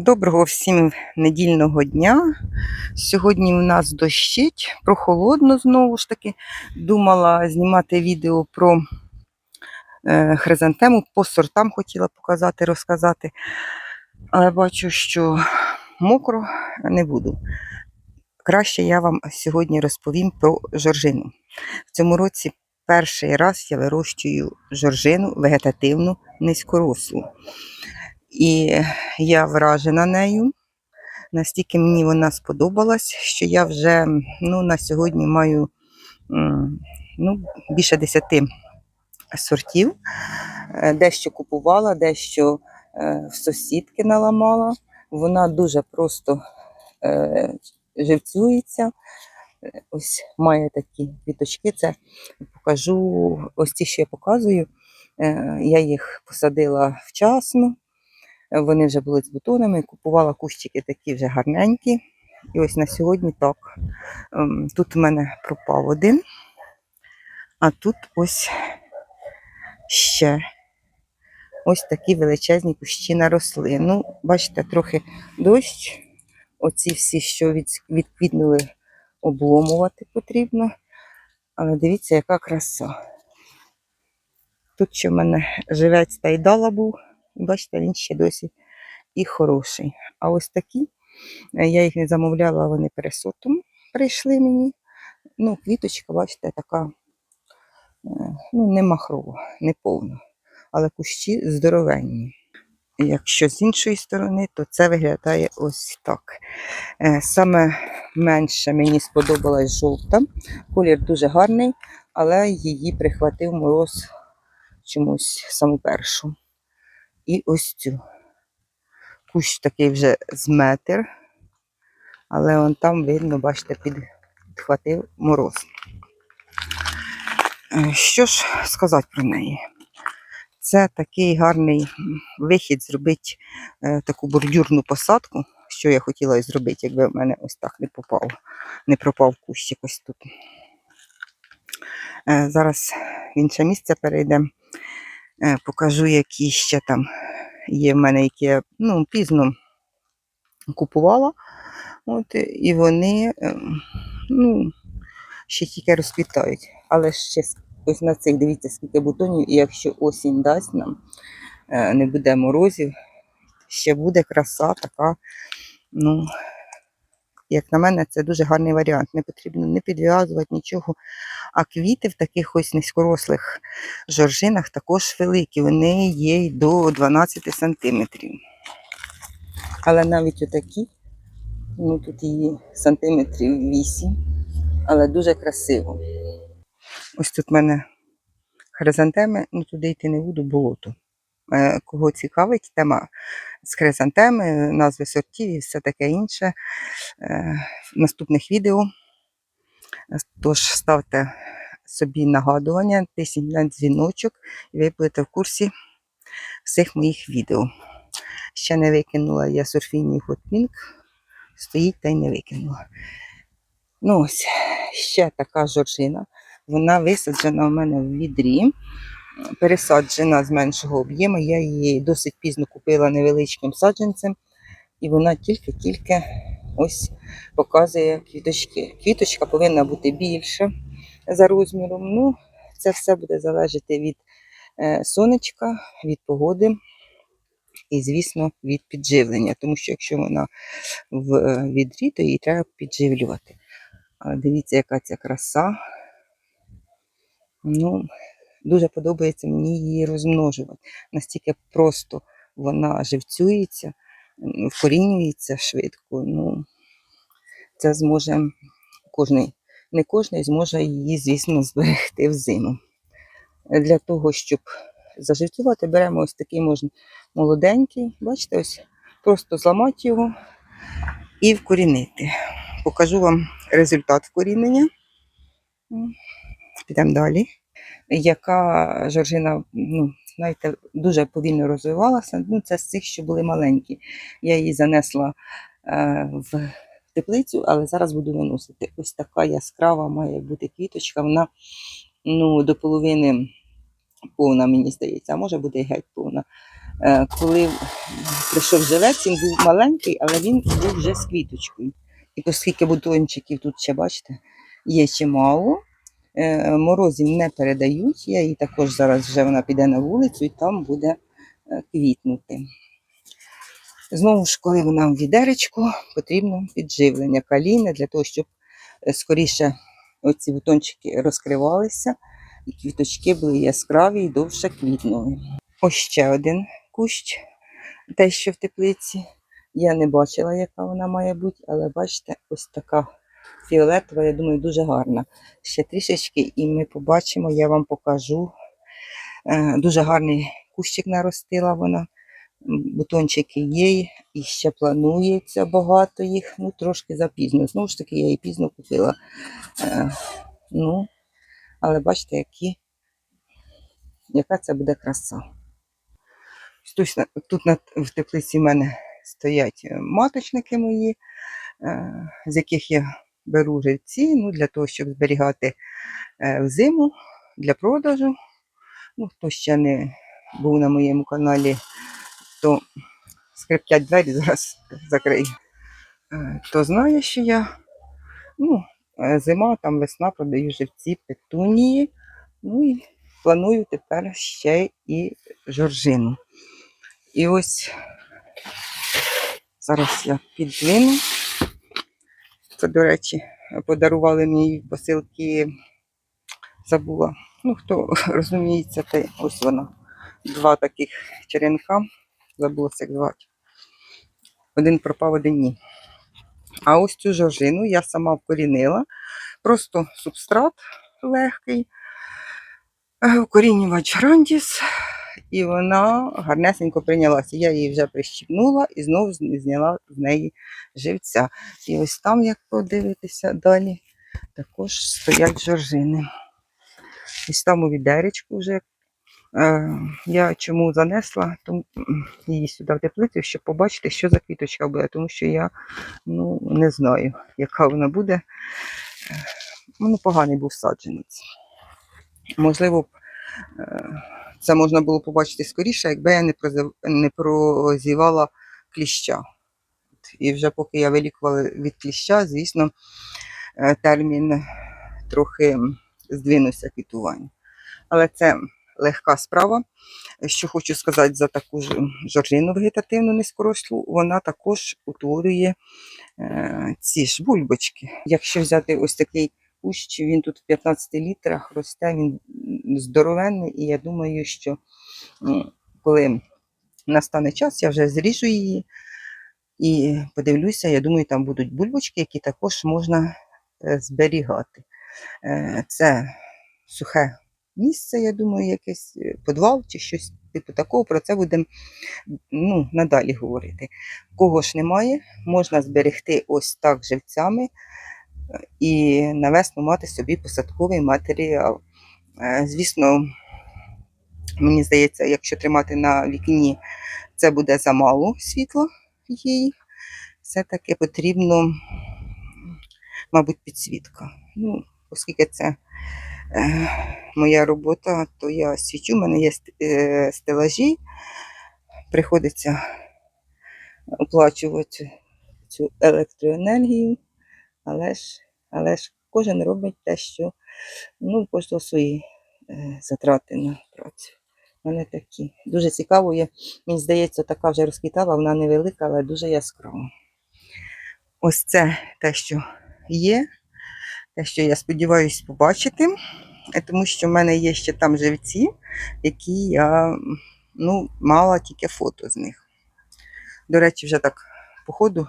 Доброго всім недільного дня. Сьогодні у нас дощить, прохолодно знову ж таки. Думала знімати відео про е, хризантему, по сортам хотіла показати, розказати. Але бачу, що мокро не буду. Краще я вам сьогодні розповім про жоржину. В цьому році перший раз я вирощую жоржину вегетативну низькорослу. І я вражена нею. Настільки мені вона сподобалась, що я вже ну, на сьогодні маю ну, більше 10 сортів. Е, Дещо купувала, дещо е, в сусідки наламала. Вона дуже просто е, живцюється. Ось має такі квіточки. Це покажу. Ось ті, що я показую. Я їх посадила вчасно. Вони вже були з бутонами, купувала кущики такі вже гарненькі. І ось на сьогодні так. Ем, Тут у мене пропав один, а тут ось ще ось такі величезні кущі наросли. Ну, бачите, трохи дощ. Оці всі, що від, відквітнули, обломувати потрібно. Але дивіться, яка краса. Тут ще в мене живець тайдала був. Бачите, він ще досі і хороший. А ось такі, е, я їх не замовляла, вони пересотом прийшли мені. Ну, квіточка, бачите, така е, ну, не махрова, не повна, але кущі здоровенні. Якщо з іншої сторони, то це виглядає ось так. Е, Саме менше мені сподобалась жовта. Колір дуже гарний, але її прихватив мороз чомусь саму першу. І ось цю. Кущ такий вже з метр, але он там видно, бачите, підхватив мороз. Е, Що ж сказати про неї? Це такий гарний вихід зробити е, таку бордюрну посадку, що я хотіла і зробити, якби в мене ось так не попав, не пропав кущик ось тут. Е, зараз в інше місце перейдемо, покажу, які ще там є в мене, які я ну, пізно купувала. От, і вони ем, ну, ще тільки розквітають. Але ще ось на цих дивіться, скільки бутонів, і якщо осінь дасть нам, е, не буде морозів, ще буде краса така. Ну, як на мене, це дуже гарний варіант. Не потрібно не підв'язувати нічого. А квіти в таких ось низькорослих жоржинах також великі. Вони є й до 12 сантиметрів. Але навіть отакі, ну тут її сантиметрів 8, але дуже красиво. Ось тут в мене хризантеми, ну туди йти не буду, болото. Е, Кого цікавить тема з хризантеми, назви сортів і все таке інше е, в наступних відео. Тож ставте собі нагадування, тисніть на дзвіночок, і ви будете в курсі всіх моїх відео. Ще не викинула я сурфіній Hot стоїть та й не викинула. Ну ось, ще така жоржина. Вона висаджена у мене в відрі, пересаджена з меншого об'єму. Я її досить пізно купила невеличким саджанцем, і вона тільки-тільки ось показує квіточки. Квіточка повинна бути більше за розміром. Ну, це все буде залежати від е, сонечка, від погоди і, звісно, від підживлення. Тому що якщо вона в е, відрі, то її треба підживлювати. Дивіться, яка ця краса. Ну, дуже подобається мені її розмножувати. Настільки просто вона живцюється, вкорінюється швидко. Ну, це зможе кожний, не кожний зможе її, звісно, зберегти в зиму. Для того, щоб заживцювати, беремо ось такий можна молоденький, бачите, ось просто зламати його і вкорінити. Покажу вам результат вкорінення. Підемо далі. Яка жоржина, ну, знаєте, дуже повільно розвивалася. Ну, це з цих, що були маленькі. Я її занесла е, в теплицю, але зараз буду виносити. Ось така яскрава має бути квіточка. Вона ну, до половини повна, мені здається, а може буде геть повна. Е, Коли прийшов живець, він був маленький, але він був вже з квіточкою. І оскільки бутончиків тут ще бачите, є чимало. Е, Морозів не передають. Я її також зараз вже вона піде на вулицю і там буде е, квітнути. Знову ж, коли вона в відеречку, потрібно підживлення калійне для того, щоб е, скоріше оці бутончики розкривалися і квіточки були яскраві і довше квітнули. Ось ще один кущ, те, що в теплиці. Я не бачила, яка вона має бути, але бачите, ось така фіолетова, я думаю, дуже гарна. Ще трішечки, і ми побачимо, я вам покажу. Е, Дуже гарний кущик наростила вона. Бутончики є, і ще планується багато їх. Ну, трошки запізно. Знову ж таки, я її пізно купила. Е, Ну, але бачите, які, яка це буде краса. Тут, тут в теплиці в мене стоять маточники мої, е, з яких я беру живці ну, для того, щоб зберігати е, взиму для продажу. Ну, хто ще не був на моєму каналі, то скриптять двері зараз закрию. Е, Хто знає, що я ну, е, зима, там весна продаю живці петунії. Ну і планую тепер ще і жоржину. І ось зараз я підвину. Це, до речі, подарували мені посилки, забула. Ну, хто розуміється, то ось вона. Два таких черенка. Забула як звати. Один пропав, один ні. А ось цю жоржину я сама вкорінила. Просто субстрат легкий, е, вкорінювач грандіс, і вона гарнесенько прийнялася. Я її вже прищіпнула і знову зняла з неї живця. І ось там, як подивитися далі, також стоять жоржини. Ось там у відеречку вже. Е, я чому занесла тому, її сюди в теплицю, щоб побачити, що за квіточка буде, тому що я ну, не знаю, яка вона буде. Е, Ну, поганий був саджанець. Можливо, е, це можна було побачити скоріше, якби я не, не прозівала кліща. І вже поки я вилікувала від кліща, звісно, е, термін трохи здвинувся квітування. Але це легка справа. Що хочу сказати за таку ж жоржину вегетативну низькорослу, вона також утворює е, ці ж бульбочки. Якщо взяти ось такий кущ, він тут в 15 літрах росте, він здоровенний, і я думаю, що коли настане час, я вже зріжу її і подивлюся, я думаю, там будуть бульбочки, які також можна е, зберігати. Е, Це сухе місце, я думаю, якийсь е, підвал чи щось типу такого. Про це будемо ну, надалі говорити. Кого ж немає, можна зберегти ось так живцями і на весну мати собі посадковий матеріал. Е, Звісно, мені здається, якщо тримати на вікні, це буде замало світла їй. Все-таки потрібно, мабуть, підсвітка. Ну, оскільки це е, моя робота, то я свічу, у мене є е, стелажі, приходиться оплачувати цю електроенергію, але ж, але ж кожен робить те, що ну, кожного свої е, затрати на працю. Мене такі. Дуже цікаво є. Мені здається, така вже розквітала, вона невелика, але дуже яскрава. Ось це те, що є, те, що я сподіваюся побачити, е, тому що в мене є ще там живці, які я ну, мала тільки фото з них. До речі, вже так по ходу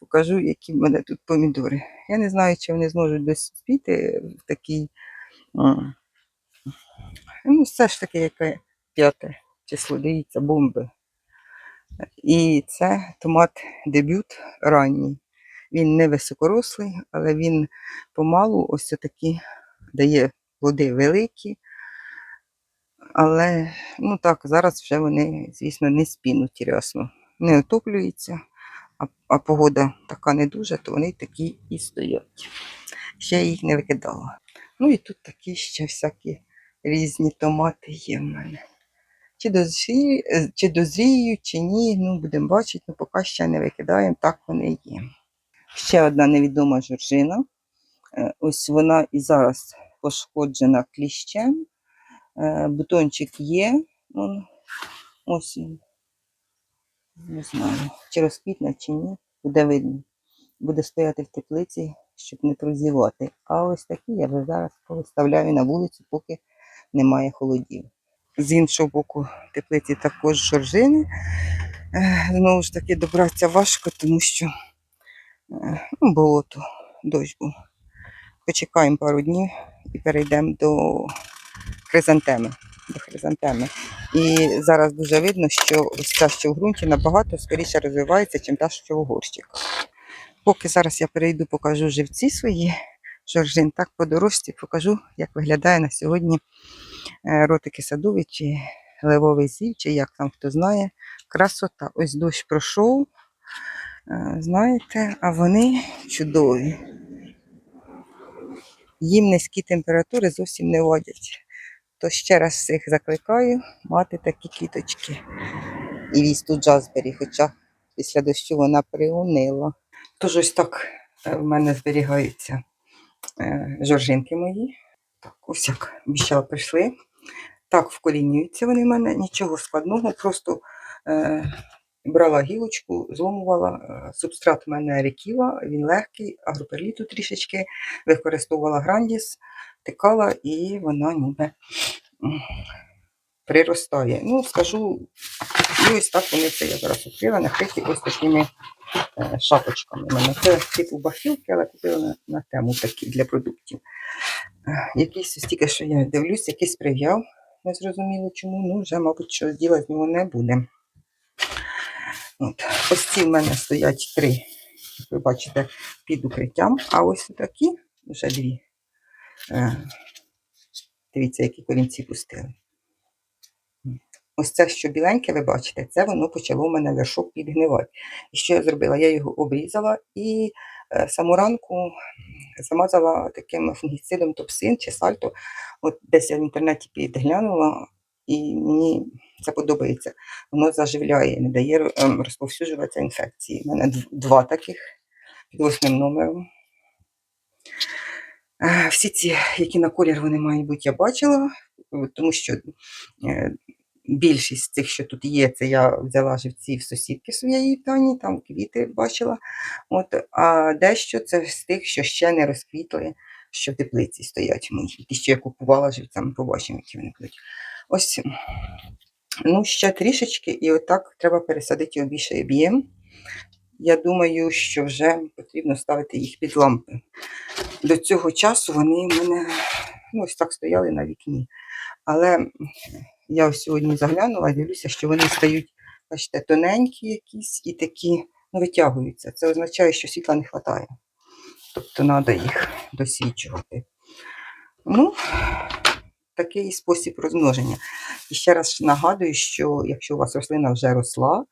покажу, які в мене тут помідори. Я не знаю, чи вони зможуть доспіти в такій. Ну, все ж таки, яке п'яте число, дивіться, бомби. І це томат дебют ранній. Він не високорослий, але він помалу ось такі дає плоди великі. Але ну так, зараз вже вони, звісно, не спінуть рясно, не отоплюються, а, а погода така не дуже, то вони такі і стоять. Ще їх не викидала. Ну і тут такі ще всякі різні томати є в мене. Чи дозріють, чи дозріють, чи ні, ну будемо бачити, ну поки ще не викидаємо, так вони є. Ще одна невідома жоржина. Е, Ось вона і зараз пошкоджена кліщем. Е, Бутончик є. Ось він. Не знаю, чи розквітне, чи ні, буде видно. Буде стояти в теплиці, щоб не прозівати. А ось такі я вже зараз повиставляю на вулицю, поки немає холодів. З іншого боку теплиці також жоржини. Е, Знову ж таки, добратися важко, тому що е, ну, болото, дощ був. Почекаємо пару днів і перейдемо до хризантеми. Хризантеми. І зараз дуже видно, що ось що в ґрунті, набагато скоріше розвивається, ніж та, що в горщиках. Поки зараз я перейду, покажу живці свої жоржин, так по дорожці покажу, як виглядає на сьогодні е, ротики садові чи левовий зів, чи як там хто знає. Красота. Ось дощ пройшов, е, знаєте, а вони чудові. Їм низькі температури зовсім не водять. То ще раз всіх закликаю мати такі квіточки. І вісту Джазбері, хоча після дощу вона приунила. Тож ось так е, в мене зберігаються е, жоржинки мої. Так, ось як обіщала, прийшли. Так, вкорінюються вони в мене, нічого складного, просто е, брала гілочку, зломувала. Е, Субстрат в мене рекіла, він легкий, агроперліту трішечки, використовувала грандіс, тикала і вона ніби приростає. Ну, скажу, і ось так вони це я зараз відкрила, накриті ось такими е, шапочками. У мене це типу бахілки, але купила на, на тему такі для продуктів. Е, Якийсь ось тільки що я дивлюсь, якийсь прив'яв. Не зрозуміло чому. Ну, вже, мабуть, що діла з нього не буде. От. Ось ці в мене стоять три, як ви бачите, під укриттям. А ось такі вже дві. Е, Дивіться, які корінці пустили. Ось це, що біленьке, ви бачите, це воно почало в мене вершок підгнивати. І що я зробила? Я його обрізала і е, саму ранку замазала таким фунгіцидом топсин чи сальто. От десь я в інтернеті підглянула, і мені це подобається. Воно заживляє, не дає ем, розповсюджуватися інфекції. У мене два таких під восьмим номером. Е, Всі ці, які на колір вони мають бути, я бачила, тому що е, більшість цих, що тут є, це я взяла живці в сусідки своєї Тані, там квіти бачила. От, а дещо це з тих, що ще не розквітли, що в теплиці стоять мої. Ті, що я купувала живцями, побачимо, які вони будуть. Ось, ну, ще трішечки, і отак треба пересадити його більше об'єм. Я думаю, що вже потрібно ставити їх під лампи. До цього часу вони в мене ну, ось так стояли на вікні. Але я ось сьогодні заглянула дивлюся, що вони стають, бачите, тоненькі якісь і такі ну, витягуються. Це означає, що світла не вистачає. Тобто треба їх досвідчувати. Ну, такий спосіб розмноження. І ще раз нагадую, що якщо у вас рослина вже росла,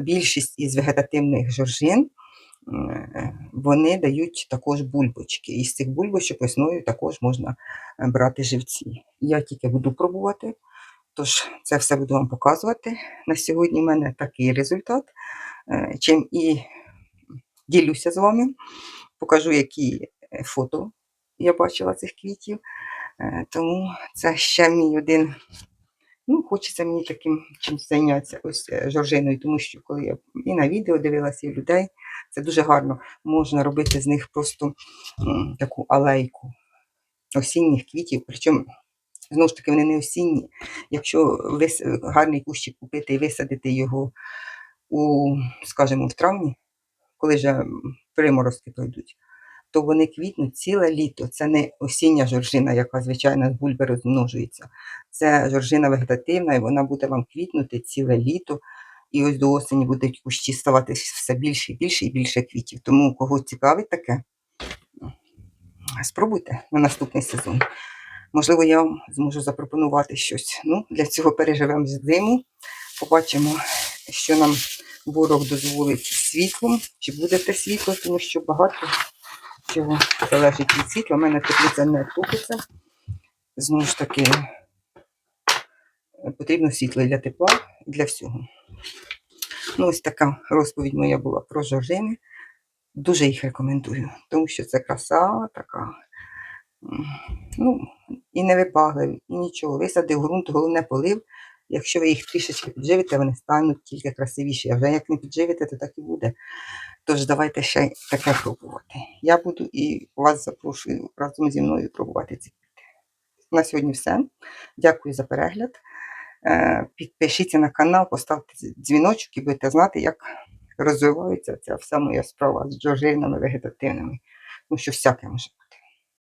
більшість із вегетативних жоржин е, вони дають також бульбочки. І з цих бульбочок весною також можна е, брати живці. Я тільки буду пробувати, тож це все буду вам показувати. На сьогодні в мене такий результат. Е, Чим і ділюся з вами, покажу, які фото я бачила цих квітів. Е, Тому це ще мій один. Ну, хочеться мені таким чимось зайнятися ось е, жоржиною, тому що коли я і на відео дивилася, і людей, це дуже гарно. Можна робити з них просто м, таку алейку осінніх квітів. Причому, знову ж таки, вони не осінні. Якщо вис... гарний кущик купити і висадити його у, скажімо, в травні, коли вже приморозки пройдуть, то вони квітнуть ціле літо. Це не осіння жоржина, яка, звичайно, з бульби розмножується. Це жоржина вегетативна, і вона буде вам квітнути ціле літо. І ось до осені будуть кущі ставати все більше і більше і більше квітів. Тому кого цікавить таке, спробуйте на наступний сезон. Можливо, я вам зможу запропонувати щось. Ну, для цього переживемо зиму. Побачимо, що нам ворог дозволить світлом, чи буде те світло, тому що багато чого залежить від світла. У мене теплиця не топиться. Знову ж таки, потрібно світло для тепла, для всього. Ну, ось така розповідь моя була про жоржини. Дуже їх рекомендую, тому що це краса така. Ну, і не випагливі, і нічого. Висадив ґрунт, головне полив. Якщо ви їх трішечки підживите, вони стануть тільки красивіші. А вже як не підживите, то так і буде. Тож давайте ще таке пробувати. Я буду і вас запрошую разом зі мною пробувати ці квіти. На сьогодні все. Дякую за перегляд. Е, Підпишіться на канал, поставте дзвіночок і будете знати, як розвивається ця вся моя справа з джоржинами вегетативними. Тому що всяке може.